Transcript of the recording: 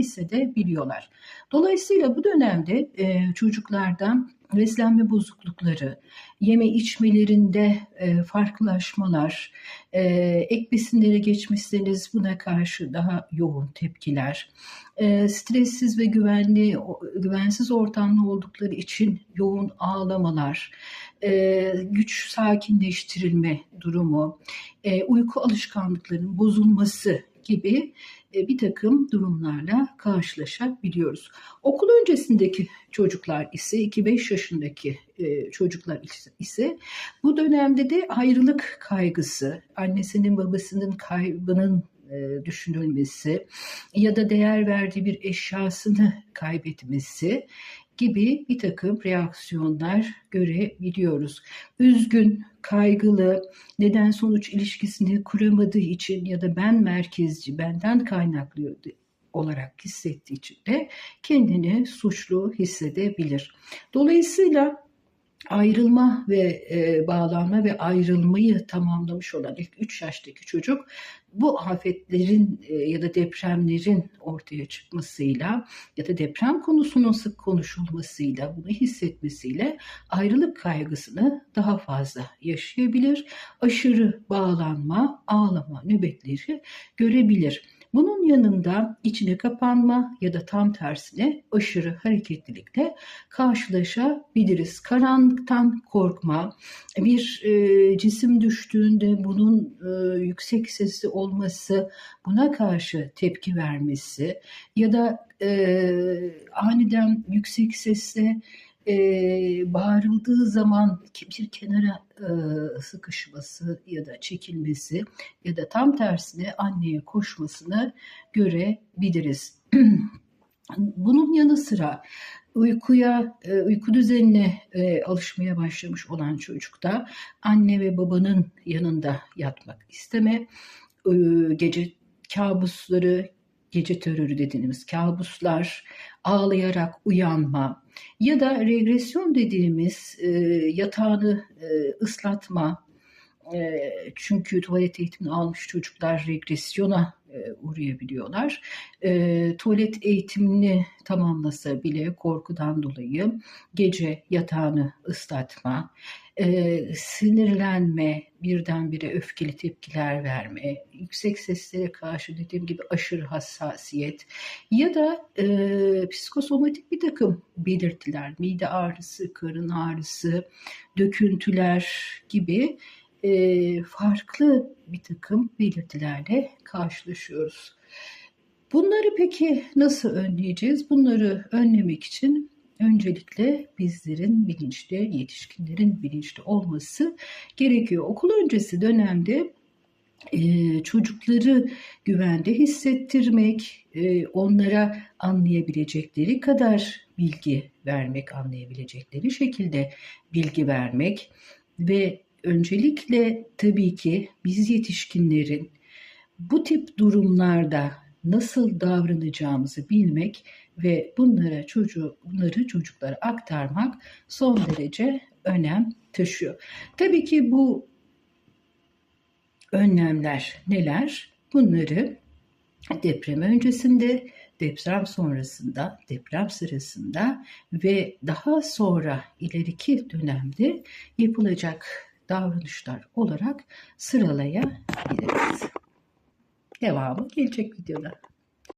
hissedebiliyorlar. Dolayısıyla bu dönemde e, çocuklardan beslenme bozuklukları, yeme içmelerinde e, farklılaşmalar, e, ek besinlere geçmişseniz buna karşı daha yoğun tepkiler, e, stressiz ve güvenli, güvensiz ortamda oldukları için yoğun ağlamalar, e, güç sakinleştirilme durumu, e, uyku alışkanlıklarının bozulması gibi e, bir takım durumlarla karşılaşabiliyoruz. Okul öncesindeki çocuklar ise 2-5 yaşındaki e, çocuklar ise bu dönemde de ayrılık kaygısı, annesinin babasının kaybının e, düşünülmesi ya da değer verdiği bir eşyasını kaybetmesi gibi bir takım reaksiyonlar görebiliyoruz. Üzgün, kaygılı, neden sonuç ilişkisini kuramadığı için ya da ben merkezci, benden kaynaklı olarak hissettiği için de kendini suçlu hissedebilir. Dolayısıyla ayrılma ve e, bağlanma ve ayrılmayı tamamlamış olan ilk 3 yaştaki çocuk bu afetlerin e, ya da depremlerin ortaya çıkmasıyla ya da deprem konusunun sık konuşulmasıyla bunu hissetmesiyle ayrılık kaygısını daha fazla yaşayabilir. Aşırı bağlanma, ağlama nöbetleri görebilir. Bunun yanında içine kapanma ya da tam tersine aşırı hareketlilikle karşılaşabiliriz. Karanlıktan korkma, bir e, cisim düştüğünde bunun e, yüksek sesli olması, buna karşı tepki vermesi ya da e, aniden yüksek sesle e, bağırıldığı zaman bir kenara e, sıkışması ya da çekilmesi ya da tam tersine anneye koşmasını görebiliriz. Bunun yanı sıra uykuya, uyku düzenine alışmaya başlamış olan çocukta anne ve babanın yanında yatmak isteme, gece kabusları, gece terörü dediğimiz kabuslar, ağlayarak uyanma ya da regresyon dediğimiz e, yatağını e, ıslatma, çünkü tuvalet eğitimini almış çocuklar regresyona uğrayabiliyorlar. E, tuvalet eğitimini tamamlasa bile korkudan dolayı gece yatağını ıslatma, e, sinirlenme, birdenbire öfkeli tepkiler verme, yüksek seslere karşı dediğim gibi aşırı hassasiyet ya da e, psikosomatik bir takım belirtiler, mide ağrısı, karın ağrısı, döküntüler gibi e, farklı bir takım belirtilerle karşılaşıyoruz. Bunları peki nasıl önleyeceğiz? Bunları önlemek için öncelikle bizlerin bilinçli, yetişkinlerin bilinçli olması gerekiyor. Okul öncesi dönemde e, çocukları güvende hissettirmek, e, onlara anlayabilecekleri kadar bilgi vermek, anlayabilecekleri şekilde bilgi vermek ve öncelikle tabii ki biz yetişkinlerin bu tip durumlarda nasıl davranacağımızı bilmek ve bunlara çocuğu, bunları çocuklara aktarmak son derece önem taşıyor. Tabii ki bu önlemler neler? Bunları deprem öncesinde, deprem sonrasında, deprem sırasında ve daha sonra ileriki dönemde yapılacak davranışlar olarak sıralayabiliriz. Devamı gelecek videoda.